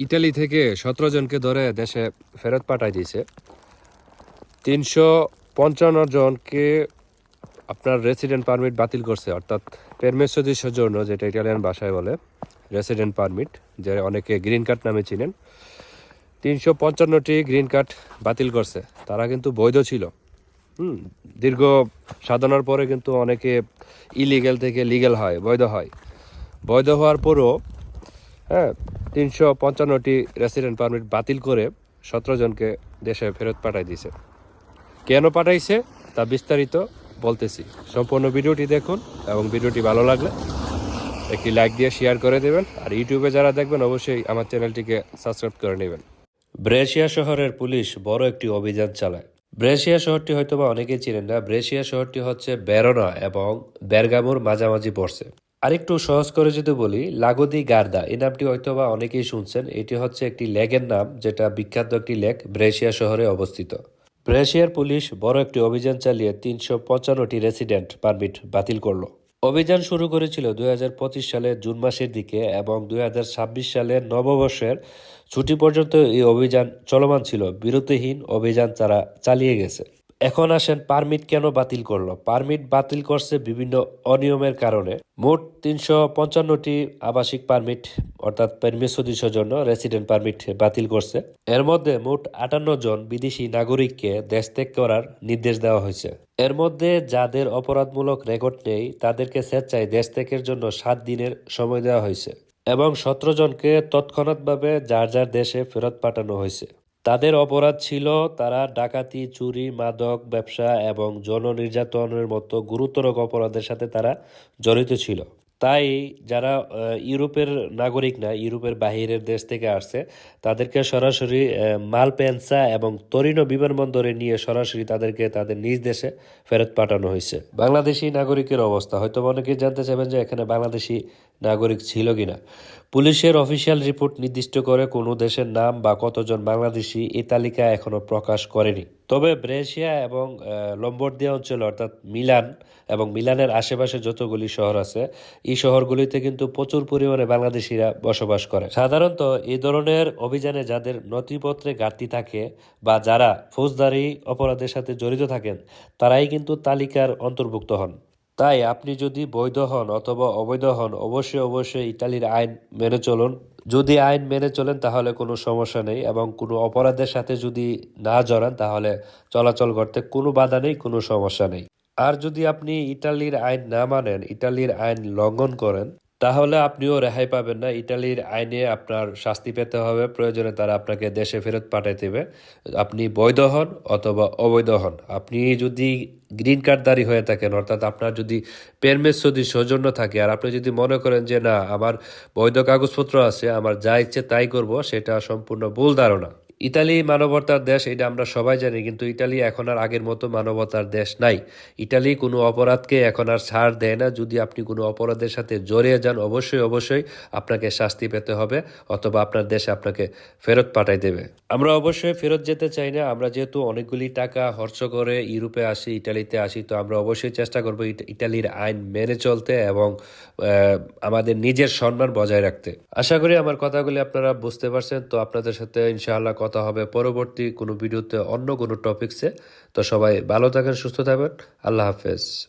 Italy থেকে সতেরো জনকে ধরে দেশে ফেরত পাঠাই দিয়েছে। তিনশো পঞ্চান্ন জনকে আপনার রেসিডেন্ট পারমিট বাতিল করছে, অর্থাৎ পেরমেসো দি যেটা ইটালিয়ান ভাষায় বলে রেসিডেন্ট পারমিট যে অনেকে গ্রিন কার্ড নামে চিনেন, তিনশো পঞ্চান্নটি গ্রিন কার্ড বাতিল করছে। তারা কিন্তু বৈধ ছিল। হুম, দীর্ঘ সাধনার পরে কিন্তু অনেকে ইলিগেল থেকে লিগেল হয়, বৈধ হয়। বৈধ হওয়ার পরও হ্যাঁ তিনশো পঞ্চান্নটি রেসিডেন্ট পারমিট বাতিল করে সতেরো জনকে দেশে ফেরত পাঠাই দিয়েছে। কেন পাঠাইছে তা বিস্তারিত বলতেছি। সম্পূর্ণ ভিডিওটি দেখুন এবং ভিডিওটি ভালো লাগলে একটি লাইক দিয়ে শেয়ার করে দেবেন আর ইউটিউবে যারা দেখবেন অবশ্যই আমার চ্যানেলটিকে সাবস্ক্রাইব করে নেবেন। ব্রেশিয়া শহরের পুলিশ বড় একটি অভিযান চালায়। ব্রেশিয়া শহরটি হয়তোবা অনেকেই চিনেন না। ব্রেশিয়া শহরটি হচ্ছে বেরোনা এবং বেরগামুর মাঝামাঝি পড়ছে। আরেকটু সহজ করে যদি বলি, লাগোদি গার্দা, এই নামটি হয়তোবা অনেকেই শুনছেন। এটি হচ্ছে একটি লেকের নাম, যেটা বিখ্যাত একটি লেক ব্রেশিয়া শহরে অবস্থিত। ব্রেশিয়ার পুলিশ বড় একটি অভিযান চালিয়ে তিনশো পঞ্চান্নটি রেসিডেন্ট পারমিট বাতিল করল। অভিযান শুরু করেছিল দুই হাজার পঁচিশ সালের জুন মাসের দিকে এবং দু হাজার ছাব্বিশ সালের নববর্ষের ছুটি পর্যন্ত এই অভিযান চলমান ছিল। বিরতিহীন অভিযান তারা চালিয়ে গেছে। এখন আসেন পারমিট কেন বাতিল করল? পারমিট বাতিল করছে বিভিন্ন অনিয়মের কারণে। মোট তিনশো পঞ্চান্নটি আবাসিক পারমিট অর্থাৎ পেরমিসদিসের জন্য রেসিডেন্ট পারমিট বাতিল করছে। এর মধ্যে মোট আটান্ন জন বিদেশি নাগরিককে দেশ ত্যাগ করার নির্দেশ দেওয়া হয়েছে। এর মধ্যে যাদের অপরাধমূলক রেকর্ড নেই, তাদেরকে স্বেচ্ছায় দেশ ত্যাগের জন্য সাত দিনের সময় দেওয়া হয়েছে এবং সতেরো জনকে তৎক্ষণাৎভাবে যার যার দেশে ফেরত পাঠানো হয়েছে। তাদের অপরাধ ছিল তারা ডাকাতি, চুরি, মাদক, ব্যবসা এবং যৌন নির্যাতনের মতো গুরুতর অপরাধের সাথে তারা জড়িত ছিল। তাই যারা ইউরোপের নাগরিক না, ইউরোপের বাহিরের দেশ থেকে আসছে, তাদেরকে সরাসরি মালপেন্সা এবং তরিনো বিমানবন্দরে নিয়ে সরাসরি তাদেরকে তাদের নিজ দেশে ফেরত পাঠানো হয়েছে। বাংলাদেশি নাগরিকের অবস্থা হয়তো অনেকেই জানতে চাইবেন যে এখানে বাংলাদেশি নাগরিক ছিল কিনা। পুলিশের অফিসিয়াল রিপোর্ট নির্দিষ্ট করে কোনো দেশের নাম বা কতজন বাংলাদেশি এই তালিকা এখনও প্রকাশ করেনি। তবে ব্রেশিয়া এবং লম্বর্দিয়া অঞ্চল, অর্থাৎ মিলান এবং মিলানের আশেপাশে যতগুলি শহর আছে, এই শহরগুলিতে কিন্তু প্রচুর পরিমাণে বাংলাদেশিরা বসবাস করে। সাধারণত এই ধরনের অভিযানে যাদের নথিপত্রে ঘাটতি থাকে বা যারা ফৌজদারি অপরাধের সাথে জড়িত থাকেন, তারাই কিন্তু তালিকার অন্তর্ভুক্ত হন। তাই আপনি যদি বৈধ হন অথবা অবৈধ হন, অবশ্যই অবশ্যই ইতালির আইন মেনে চলুন। যদি আইন মেনে চলেন, তাহলে কোনো সমস্যা নেই এবং কোনো অপরাধের সাথে যদি না জড়ান, তাহলে চলাচল করতে কোনো বাধা নেই, কোনো সমস্যা নেই। আর যদি আপনি ইটালির আইন না মানেন ইটালির আইন লঙ্ঘন করেন তাহলে আপনিও রেহাই পাবেন না। ইটালির আইনে আপনার শাস্তি পেতে হবে। প্রয়োজনে তারা আপনাকে দেশে ফেরত পাঠাইতে দেবে। আপনি বৈধ হন অথবা অবৈধ হন। আপনি যদি গ্রিন কার্ডধারী হয়ে থাকেন, অর্থাৎ আপনার যদি পেরমেস যদি সৌজন্য থাকে, আর আপনি যদি মনে করেন যে, না, আমার বৈধ কাগজপত্র আছে, আমার যা ইচ্ছে তাই করব, সেটা সম্পূর্ণ ভুল ধারণা। ইতালি মানবতার দেশ, এটা আমরা সবাই জানি, কিন্তু ইতালি এখন আর আগের মতো মানবতার দেশ নাই। ইতালি কোনো অপরাধকে এখন আর ছাড় দেয় না। যদি আপনি কোনো অপরাধের সাথে জড়িয়ে যান, অবশ্যই অবশ্যই আপনাকে শাস্তি পেতে হবে, অথবা আপনার দেশে আপনাকে ফেরত পাঠাই দেবে। আমরা অবশ্যই ফেরত যেতে চাই না। আমরা যেহেতু অনেকগুলি টাকা খরচ করে ইউরোপে আসি ইটালিতে আসি, তো আমরা অবশ্যই চেষ্টা করব ইটালির আইন মেনে চলতে এবং আমাদের নিজের সম্মান বজায় রাখতে। আশা করি আমার কথাগুলি আপনারা বুঝতে পারছেন। তো আপনাদের সাথে ইনশাআল্লাহ কথা হবে পরবর্তী কোনো ভিডিওতে অন্য কোনো টপিকসে তো সবাই ভালো থাকেন, সুস্থ থাকবেন। আল্লাহ হাফেজ।